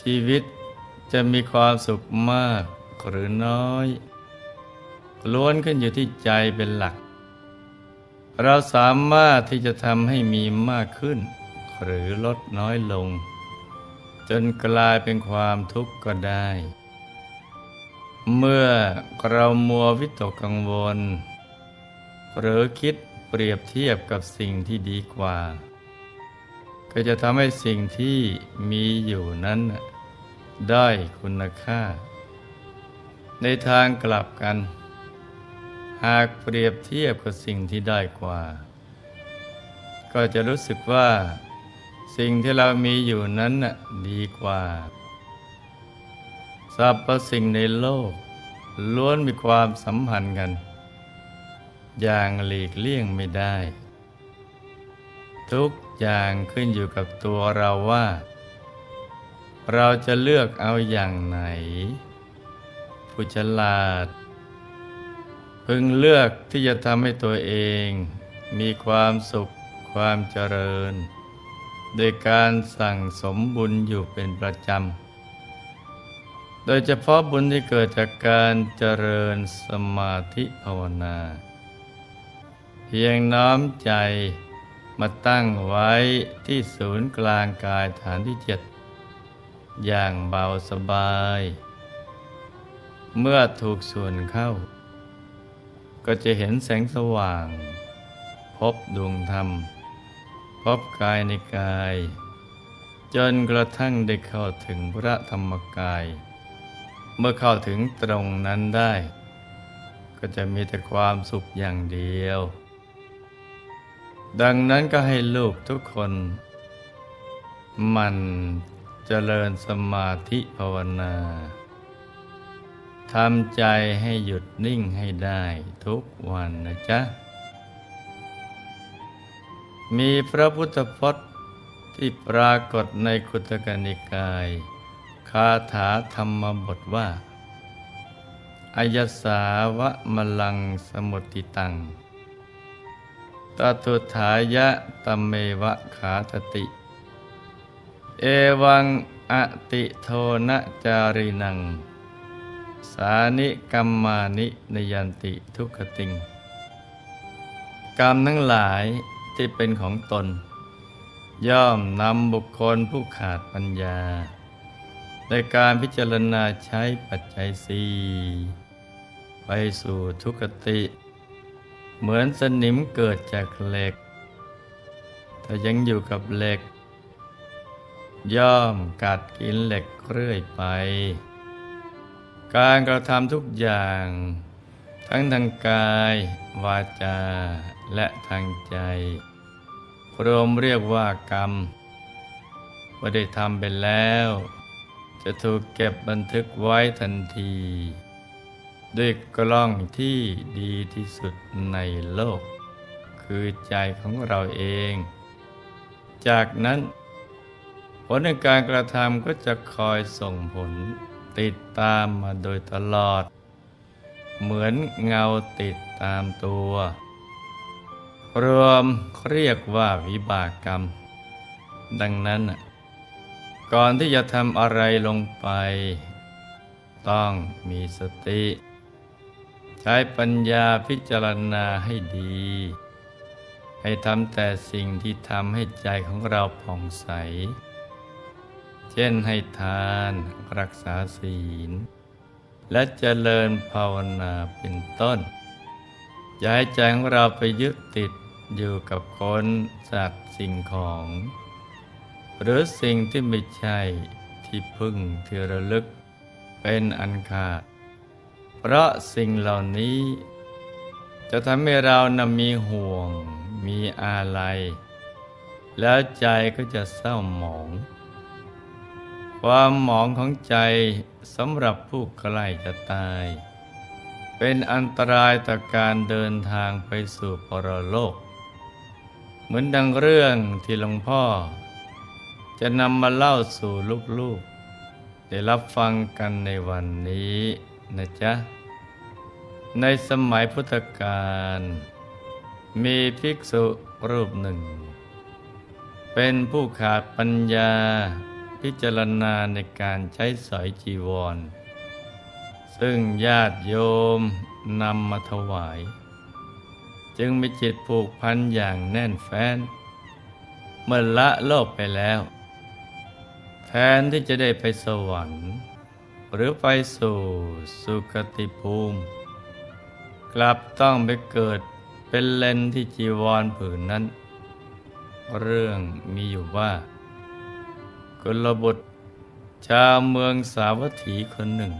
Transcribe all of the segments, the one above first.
ชีวิตจะมีความสุขมากหรือน้อย ล้วนขึ้นอยู่ที่ใจเป็นหลัก เราสามารถที่จะทำให้มีมากขึ้น หรือลดน้อยลง จนกลายเป็นความทุกข์ก็ได้ เมื่อเรามัววิตกกังวล หรือคิดเปรียบเทียบกับสิ่งที่ดีกว่า ก็จะทำให้สิ่งที่มีอยู่นั้น ได้คุณค่า ในทางกลับกัน หากเปรียบเทียบกับสิ่งที่ได้กว่า ก็จะรู้สึกว่า สิ่งที่เรามีอยู่นั้นดีกว่าสรรพสิ่งในโลก ล้วนมีความสัมพันธ์กัน อย่างหลีกเลี่ยงไม่ได้ ทุก อย่างขึ้นอยู่กับตัวเราว่า เราจะเลือกเอาอย่างไหน ผู้ฉลาด พึงเลือกที่จะทำให้ตัวเอง มีความสุขความเจริญ โดยการสั่งสมบุญอยู่เป็นประจำโดยเฉพาะบุญที่เกิดจากการเจริญสมาธิภาวนา เพียงน้อมใจ มาตั้งไว้ที่ศูนย์กลางกายฐานที่เจ็ดอย่างเบาสบาย เมื่อถูกส่วนเข้า ก็จะเห็นแสงสว่าง พบดวงธรรม พบกายในกาย จนกระทั่งได้เข้าถึงพระธรรมกาย เมื่อเข้าถึงตรงนั้นได้ ก็จะมีแต่ความสุขอย่างเดียว ดังนั้นก็ให้ลูกทุกคน มันเจริญสมาธิภาวนาทำใจให้หยุดนิ่งให้ได้ทุกวันนะจ๊ะ มีพระพุทธพจน์ที่ปรากฏในคุตกนิกาย คาถาธรรมบทว่าอายสาวะมลังสมุติตัง ตตุถายะตมเมวะขาตติ เอวังอติโทนะจารินัง สานิกัมมานินยันติทุกขติง กรรมทั้งหลายที่เป็นของตน ย่อมนำบุคคลผู้ขาดปัญญา ในการพิจารณาใช้ปัจจัยสี่ไปสู่ทุกขติ เหมือนสนิมเกิดจากเหล็ก ถ้ายังอยู่กับเหล็ก ย่อมกัดกินเหล็กเรื่อยไป การกระทำทุกอย่าง ทั้งทางกาย วาจา และทางใจรวมเรียกว่ากรรมว่าได้ทำไปแล้ว จะถูกเก็บบันทึกไว้ทันที ด้วยกล้องที่ดีที่สุดในโลก คือใจของเราเอง จากนั้น ผลในการกระทำก็จะคอยส่งผลติดตามมาโดยตลอด เหมือนเงาติดตามตัว รวมเรียกว่าวิบากกรรม ดังนั้น ก่อนที่จะทำอะไรลงไป ต้องมีสติ ใช้ปัญญาพิจารณาให้ดี ให้ทำแต่สิ่งที่ทำให้ใจของเราผ่องใส เช่นให้ทานรักษาศีล และเจริญภาวนาเป็นต้นอย่าให้ใจของเราไปยึดติดอยู่กับคนสัตว์สิ่งของ หรือสิ่งที่ไม่ใช่ที่พึ่งที่ระลึกเป็นอันขาด เพราะสิ่งเหล่านี้ จะทำให้เรานำมีห่วง มีอาลัย แล้วใจก็จะเศร้าหมอง ความหมองของใจสำหรับผู้ใกล้จะตาย เป็นอันตรายต่อการเดินทางไปสู่ปรโลก เหมือนดังเรื่องที่หลวงพ่อ จะนำมาเล่าสู่ลูกๆได้รับฟังกันในวันนี้นะจ๊ะ ในสมัยพุทธกาลมีภิกษุรูปหนึ่ง เป็นผู้ขาดปัญญาพิจารณาในการใช้สอยจีวร ซึ่งญาติโยมนำมาถวาย จึงมีจิตผูกพันอย่างแน่นแฟ้น เมื่อละโลกไปแล้ว แทนที่จะได้ไปสวรรค์ หรือไปสู่สุคติภูมิ กลับต้องไปเกิดเป็นเลนที่จีวรผืนนั้น เรื่องมีอยู่ว่ากุลบุตร ชาวเมืองสาวัตถีคนหนึ่ง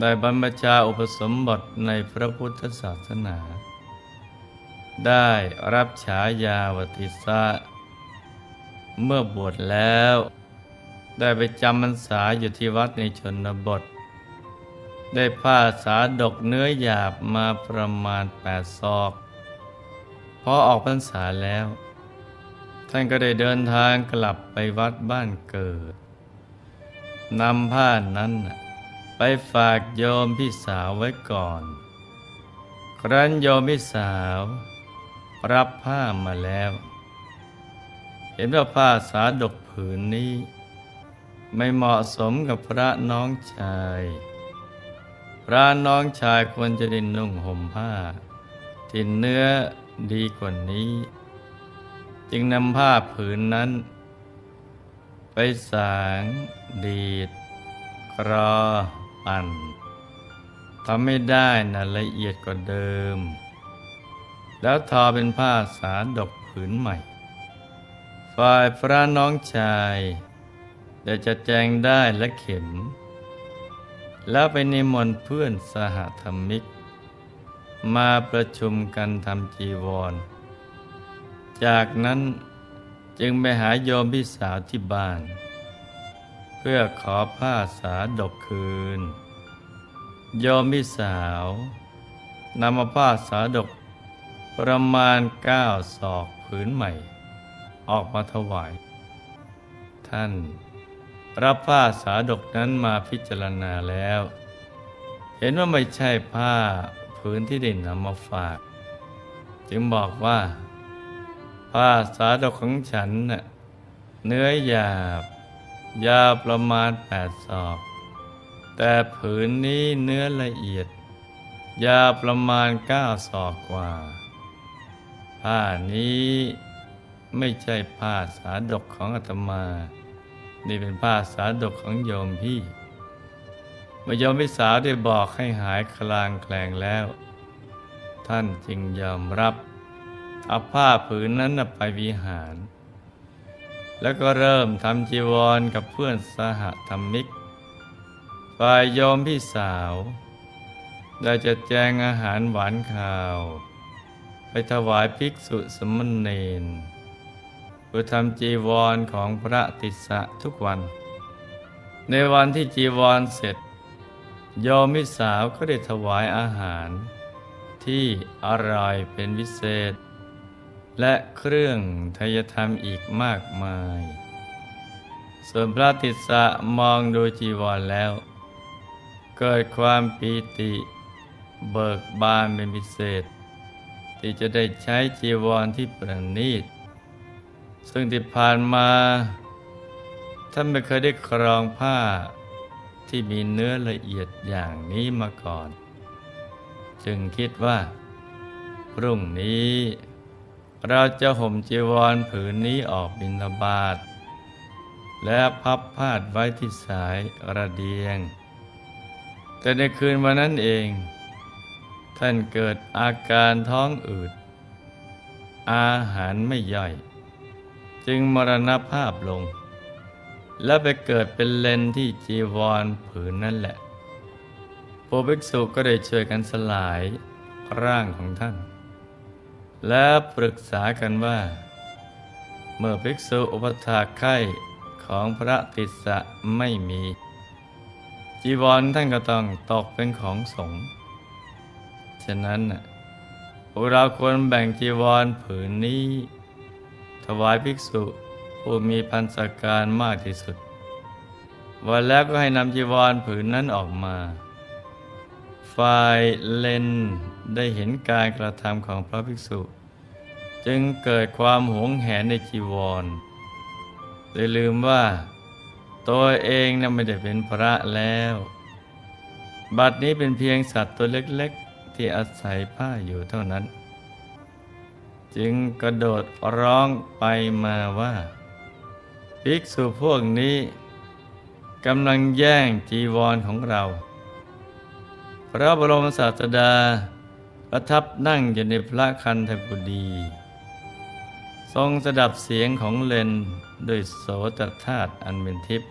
ได้บรรพชาอุปสมบทในพระพุทธศาสนา ได้รับฉายาวติสะเมื่อบวชแล้ว ได้ไปจำพรรษาอยู่ที่วัดในชนบท ได้ผ้าสาดกเนื้อหยาบมาประมาณแปดศอก พอออกพรรษาแล้ว ท่านก็ได้เดินทางกลับไปวัดบ้านเกิดนำผ้านั้นไปฝากโยมพี่สาวไว้ก่อน ครั้นโยมพี่สาว รับผ้ามาแล้ว เห็นว่าผ้าสาดกผืนนี้ ไม่เหมาะสมกับพระน้องชาย พระน้องชายควรจะได้นุ่งห่มผ้าที่เนื้อดีกว่านี้ จึงนำผ้าผืนนั้น ไปสาง ดีดกรอปั่นทำไม่ได้นะละเอียดกว่าเดิม แล้วทอเป็นผ้าสาดกผืนใหม่ ฝ่ายพระน้องชายได้จะแจงได้และเข็ม แล้วไปนิมนต์เพื่อนสหธรรมิก มาประชุมกันทำจีวร จากนั้นจึงไปหาโยมพี่สาวที่บ้าน เพื่อขอผ้าสาดกคืน โยมพี่สาวนำมาผ้าสาดกประมาณเก้าศอกผืนใหม่ ออกมาถวาย ท่าน รับผ้าสาดกนั้นมาพิจารณาแล้ว เห็นว่าไม่ใช่ผ้าผืนที่ได้นำมาฝาก จึงบอกว่า ผ้าสาดกของฉันน่ะเนื้อหยาบ ยาวประมาณแปดศอก แต่ผืนนี้เนื้อละเอียด ยาวประมาณเก้าศอกกว่า ผ้านี้ไม่ใช่ผ้าสาดกของอาตมา นี่เป็นผ้าสาดกของโยมพี่เมื่อยมพี่สาวได้บอกให้หายคลางแคลงแล้ว ท่านจึงยอมรับเอาผ้าผืนนั้นไปวิหาร แล้วก็เริ่มทำจีวรกับเพื่อนสหธรรมิกฝ่ายโยมพี่สาว ได้จะแจงอาหารหวานข้าว ไปถวายภิกษุสมณเณร อทำจีวรของพระติสสะทุกวัน ในวันที่จีวรเสร็จโยมพี่สาวก็ได้ถวายอาหาร ที่อร่อยเป็นวิเศษ และเครื่องทยธรรมอีกมากมาย ส่วนพระติสสะมองดูจีวรแล้ว เกิดความปีติ เบิกบานเป็นพิเศษ ที่จะได้ใช้จีวรที่ประณีต ซึ่งที่ผ่านมา ท่านไม่เคยได้ครองผ้าที่มีเนื้อละเอียดอย่างนี้มาก่อน จึงคิดว่า พรุ่งนี้ เราจะห่มจีวรผืนนี้ออกบิณฑบาตและพับพาดไว้ที่สายระเดียง แต่ในคืนวันนั้นเอง ท่านเกิดอาการท้องอืด อาหารไม่ย่อย จึงมรณภาพลง แล้วไปเกิดเป็นเลนที่จีวรผืนนั่นแหละพวกภิกษุก็ได้ช่วยกันสลายร่างของท่าน และปรึกษากันว่า เมื่อภิกษุอุปถากไข้ของพระติสสะไม่มี จีวรท่านก็ต้องตกเป็นของสงฆ์ฉะนั้นเราควรแบ่งจีวรผืนนี้ วายภิกษุผู้มีพันสการมากที่สุด วันแล้วก็ให้นำจีวรผืนนั้นออกมา ฝ่ายเลนได้เห็นการกระทำของพระภิกษุ จึงเกิดความหวงแหนในจีวรเลยลืมว่า ตัวเองนะไม่ได้เป็นพระแล้ว บัดนี้เป็นเพียงสัตว์ตัวเล็กๆ ที่อาศัยผ้าอยู่เท่านั้น จึงกระโดดร้องไปมาว่า ภิกษุพวกนี้กำลังแย่งจีวรของเรา พระบรมศาสดาประทับนั่งอยู่ในพระคันธกุฎีทรงสดับเสียงของเลนด้วยโสตธาตุอันเป็นทิพย์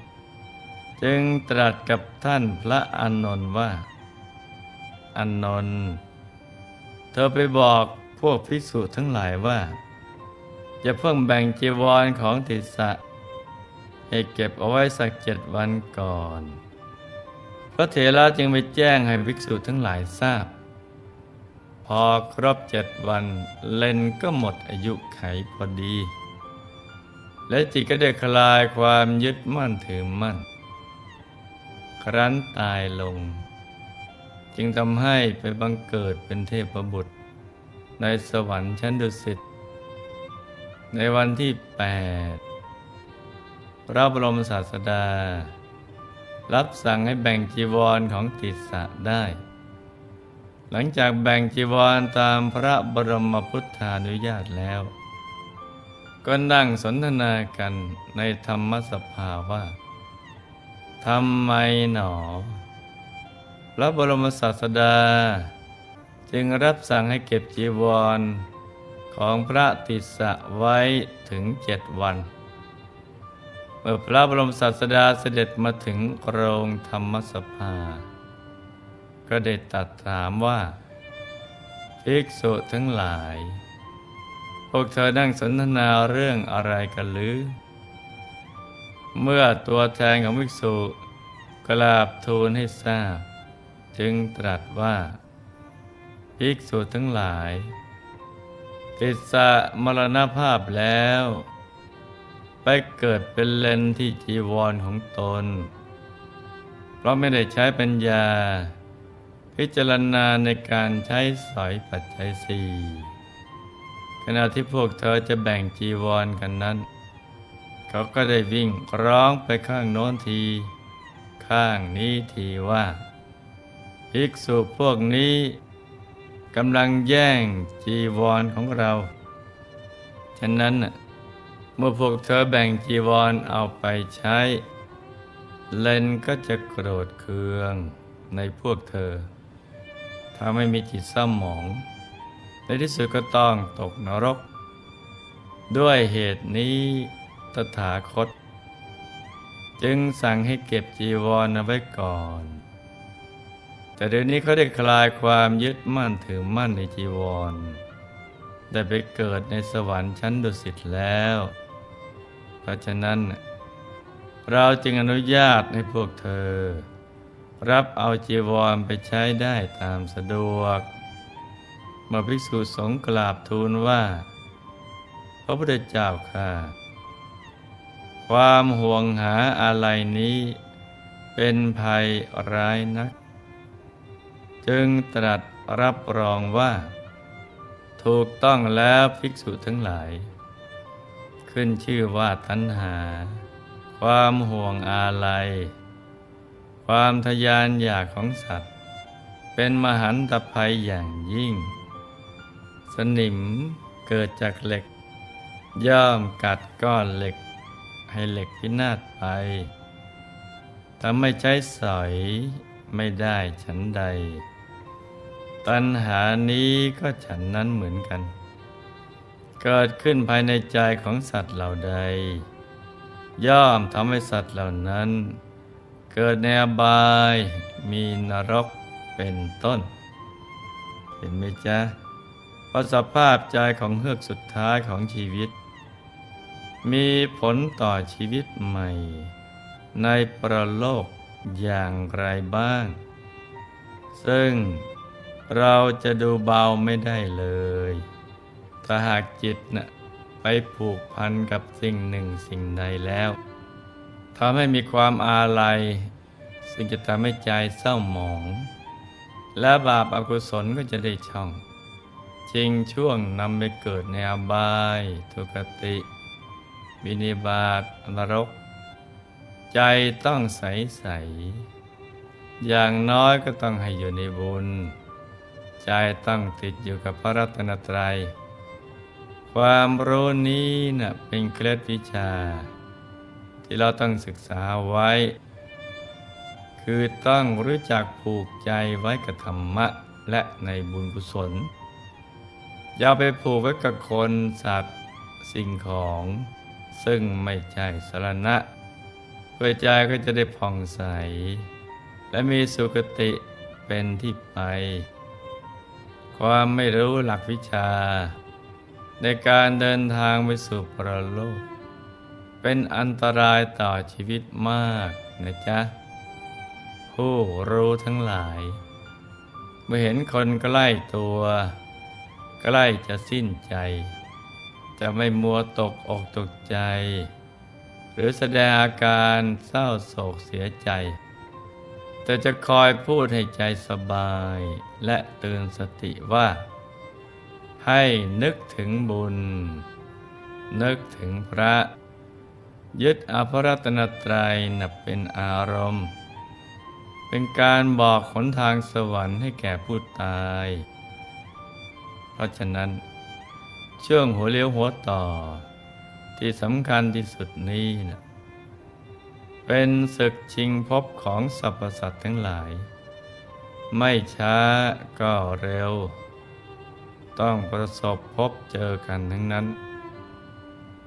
จึงตรัสกับท่านพระอานนท์ว่าอานนท์เธอไปบอก พวกภิกษุทั้งหลายว่าอย่าเพิ่งแบ่งจีวรของติสะให้เก็บเอาไว้สักเจ็ดวันก่อน พระเถระจึงไปแจ้งให้ภิกษุทั้งหลายทราบ พอครบเจ็ดวันเลนก็หมดอายุไขพอดี และจิตก็ได้คลายความยึดมั่นถือมั่น ครั้นตายลง จึงทำให้ไปบังเกิดเป็นเทพบุตร ในสวรรค์ชั้นดุสิต ในวันที่แปดพระบรมศาสดา รับสั่งให้แบ่งจีวรของติสสะได้ หลังจากแบ่งจีวรตามพระบรมพุทธานุญาตแล้ว ก็นั่งสนทนากันในธรรมสภาว่าทำไมหนอ พระบรมศาสดา จึงรับสั่งให้เก็บจีวร ของพระติสะไว้ถึงเจ็ดวัน เมื่อพระบรมศาสดาเสด็จมาถึงโรงธรรมสภา ก็ได้ตัดถามว่าภิกษุทั้งหลาย พวกเธอนั่งสนทนาเรื่องอะไรกันหรือ เมื่อตัวแทนของภิกษุกราบทูลให้ทราบ จึงตรัสว่า ภิกษุทั้งหลาย ติดสะมรณภาพแล้ว ไปเกิดเป็นเลนที่จีวรของตน เพราะไม่ได้ใช้ปัญญา พิจารณาในการใช้สอยปัจจัยสี่ขณะที่พวกเธอจะแบ่งจีวรกันนั้น เขาก็ได้วิ่งร้องไปข้างโน้นที ข้างนี้ทีว่า ภิกษุพวกนี้ กำลังแย่งจีวรของเรา ฉะนั้นเมื่อพวกเธอแบ่งจีวรเอาไปใช้ เลนก็จะโกรธเคืองในพวกเธอ ถ้าไม่มีจิตเศร้าหมอง ในที่สุดก็ต้องตกนรก ด้วยเหตุนี้ตถาคต จึงสั่งให้เก็บจีวรเอาไว้ก่อน แต่เดี๋ยวนี้เขาได้คลายความยึดมั่นถือมั่นในจีวร ได้ไปเกิดในสวรรค์ชั้นดุสิตแล้ว เพราะฉะนั้น เราจึงอนุญาตให้พวกเธอ รับเอาจีวรไปใช้ได้ตามสะดวกมื่อภิกษุสงฆ์กราบทูลว่า พระพุทธเจ้าค่ะ ความห่วงหาอะไรนี้ เป็นภัยร้ายนัก จึงตรัสรับรองว่า ถูกต้องแล้วภิกษุทั้งหลาย ขึ้นชื่อว่าตัณหา ความห่วงอาลัย ความทยานอยากของสัตว์ เป็นมหันตภัยอย่างยิ่ง สนิมเกิดจากเหล็ก ย่อมกัดก้อนเหล็ก ให้เหล็กพินาศไปถ้าไม่ใช้สอยไม่ได้ฉันใด ตัณหานี้ก็ฉันนั้นเหมือนกัน เกิดขึ้นภายในใจของสัตว์เหล่าใด ย่อมทำให้สัตว์เหล่านั้น เกิดในอบายมีนรกเป็นต้น เห็นไหมจ๊ะเพราะสภาพใจของเฮือกสุดท้ายของชีวิต มีผลต่อชีวิตใหม่ ในประโลกอย่างไรบ้าง ซึ่ง เราจะดูเบาไม่ได้เลย ถ้าหากจิตนะ่ะไปผูกพันกับสิ่งหนึ่งสิ่งใดแล้วทำให้มีความอาลัย ซึ่งจะทำให้ใจเศร้าหมอง และบาปอากุศลก็จะได้ช่องจริงช่วงนำไปเกิดในอบายทุกติวินิบาตนรก ใจต้องใสใส อย่างน้อยก็ต้องให้อยู่ในบุญ ใจต้องติดอยู่กับพระรัตนตรัย ความรู้นี้นะ่ะเป็นเคล็ดวิชา ที่เราต้องศึกษาไว้ คือต้องรู้จักผูกใจไว้กับธรรมะและในบุญกุศล อย่าไปผูกไว้กับคนสัตว์สิ่งของ ซึ่งไม่ใช่สารณะเพื่อใจก็จะได้ผ่องใส และมีสุคติเป็นที่ไป ความไม่รู้หลักวิชา ในการเดินทางไปสู่ปรโลก เป็นอันตรายต่อชีวิตมากนะจ๊ะ ผู้รู้ทั้งหลาย เมื่อเห็นคนใกล้ตัว ใกล้จะสิ้นใจ จะไม่มัวตกอกตกใจ หรือแสดงอาการเศร้าโศกเสียใจ แต่จะคอยพูดให้ใจสบายและเตือนสติว่า ให้นึกถึงบุญ นึกถึงพระ ยึดอภรัตนตรัยนับเป็นอารมณ์ เป็นการบอกหนทางสวรรค์ให้แก่ผู้ตาย เพราะฉะนั้น ช่วงหัวเลี้ยวหัวต่อที่สำคัญที่สุดนี้นะ เป็นศึกชิงพบของสรรพสัตว์ทั้งหลาย ไม่ช้าก็เร็ว ต้องประสบพบเจอกันทั้งนั้น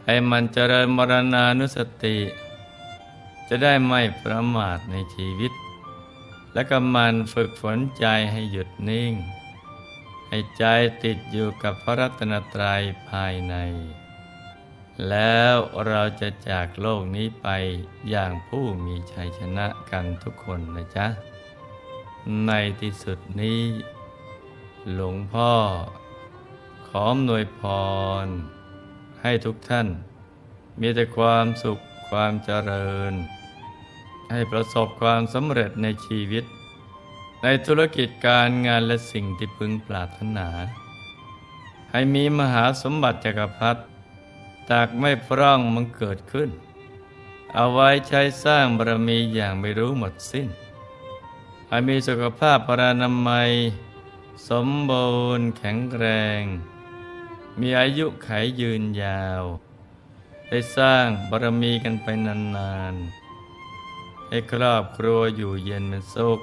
ให้มันเจริญมรณานุสติ จะได้ไม่ประมาทในชีวิต และก็มันฝึกฝนใจให้หยุดนิ่ง ให้ใจติดอยู่กับพระรัตนตรัยภายใน แล้วเราจะจากโลกนี้ไปอย่างผู้มีชัยชนะกันทุกคนนะจ๊ะ ในที่สุดนี้ หลวงพ่อ ขออำนวยพร ให้ทุกท่าน มีแต่ความสุขความเจริญ ให้ประสบความสำเร็จในชีวิต ในธุรกิจการงานและสิ่งที่พึงปรารถนา ให้มีมหาสมบัติจักรพรรดิ ตากไม่พร่องมันเกิดขึ้น เอาไว้ใช้สร้างบารมีอย่างไม่รู้หมดสิ้นให้มีสุขภาพพรานามัย สมบูรณ์แข็งแรง มีอายุไขยืนยาว ได้สร้างบารมีกันไปนานๆ ให้ครอบครัวอยู่เย็นเป็นสุข